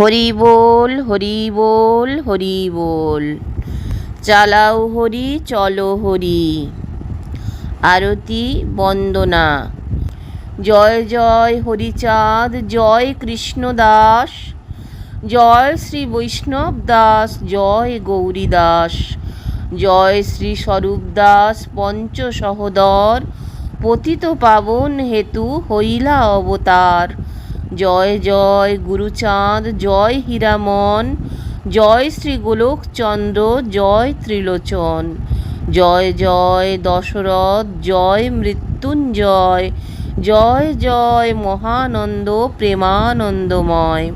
হরি বল হরি বল হরি বল। চালাও হরি, চলো হরি। আরতি, বন্দনা। জয় জয় হরিচাঁদ, জয় কৃষ্ণ দাস। জয় শ্রী বৈষ্ণব দাস, জয় গৌরী দাস। জয় শ্রী স্বরূপ দাস, পঞ্চ সহদর। পতিত পাবন হেতু হইলা অবতার। জয় জয় গুরুচাঁদ, জয় হীরামন, জয় শ্রী গোলকচন্দ্র, জয় ত্রিলোচন, জয় জয় দশরথ, জয় মৃত্যুঞ্জয়, জয় জয় মহানন্দ প্রেমানন্দময়,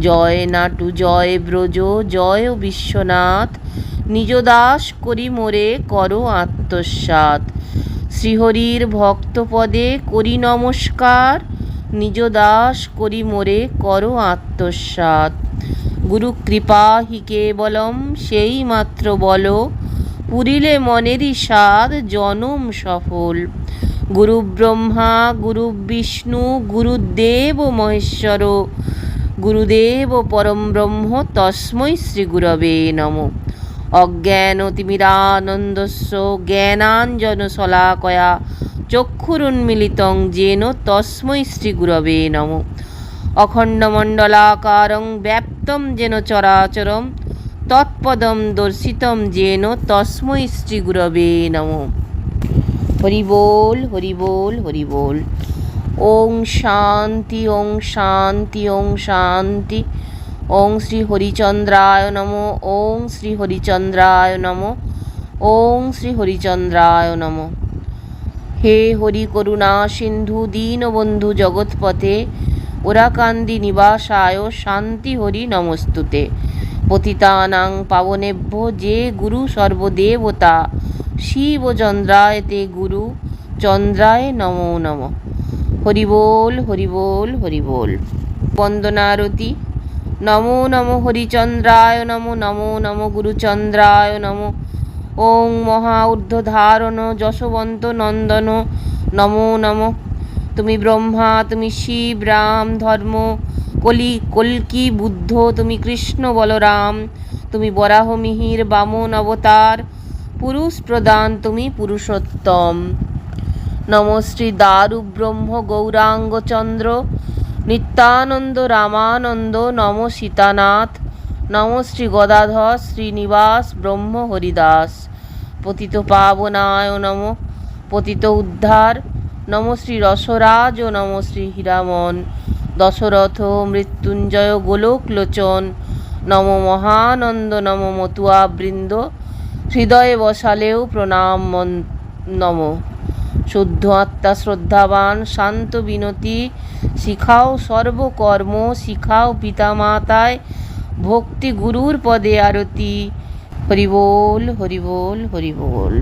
জয় নাটু, জয় ব্রজ, জয় বিশ্বনাথ, নিজ দাস করি মোরে কর আত্মসাৎ, শ্রীহরির ভক্তপদে করি নমস্কার নিজ দাস করি মোরে করো আত্মসাৎ। গুরু কৃপা হি কেবলম, সেই মাত্র বলো, পুরিলে মনেরই স্বাদ, জনম সফল। গুরু ব্রহ্মা, গুরু বিষ্ণু গুরুদেব মহেশ্বর, গুরুদেব পরম ব্রহ্ম, তস্মৈ শ্রী গুরবে নম। অজ্ঞানতিমিরানন্দস্য জ্ঞানাঞ্জন শলাকয়া চক্ষুরুন্মিলিতং যেন তস্মৈ শ্রী গুরবে নম। অখণ্ডমণ্ডলাকারং ব্যাপ্তম যেন চরাচরম, তৎপদম দর্শিতম যেন তস্মৈ শ্রী গুরবে নম। হরি বল হরি বল হরি বল। ওং শান্তি ওং শান্তি ওং শান্তি। ওং শ্রী হরিচন্দ্রায় নম, ওং শ্রী হরিচন্দ্রায় নম। ওং শ্রী হরিচন্দ্রায় নম। হে হরি করুণা, সিন্ধু দীনবন্ধু জগৎপথে, ওরাকান্দি নিবাসায়, শান্তি হরি নমস্তুতে। পতিতানাং পাবনেভ্য যে গুরু সর্বদেবতা শিব চন্দ্রায় তে গুরু, চন্দ্রায় নমো নম। হরি বল হরি বল হরি বল বন্দনারতি, নমো নম হরিচন্দ্রায়, নমো নমো নম গুরুচন্দ্রায়, নমো ওং মহা ঊর্ধ্বধারণ যশবন্ত নন্দন, নমো নম। তুমি ব্রহ্মা, তুমি শিব, রাম, ধর্ম, কলি, কল্কি, বুদ্ধ, তুমি কৃষ্ণ, বলরাম। তুমি বরাহ, মিহির, বামন, অবতার, পুরুষ প্রদান তুমি পুরুষোত্তম। নম শ্রী দারু ব্রহ্ম গৌরাঙ্গচন্দ্র, নিত্যানন্দ রামানন্দ, নম সীতানাথ। নম শ্রী গদাধর শ্রীনিবাস ব্রহ্ম হরিদাস। পতিত পাবনায় নম। পতিত উদ্ধার। নম শ্রী রসরাজ ও নম শ্রী হীরামন। দশরথ মৃত্যুঞ্জয় গোলকলোচন নম মহানন্দ, নম মতুয়া বৃন্দ। হৃদয়ে বসালেও প্রণাম নম। শুদ্ধ আত্মা শ্রদ্ধাবান, শান্ত বিনতি। শিখাও সর্বকর্ম, শিখাও পিতামাতায়। ভক্তি গুরুর পদে আরতি। হরিবোল হরিবোল হরিবোল।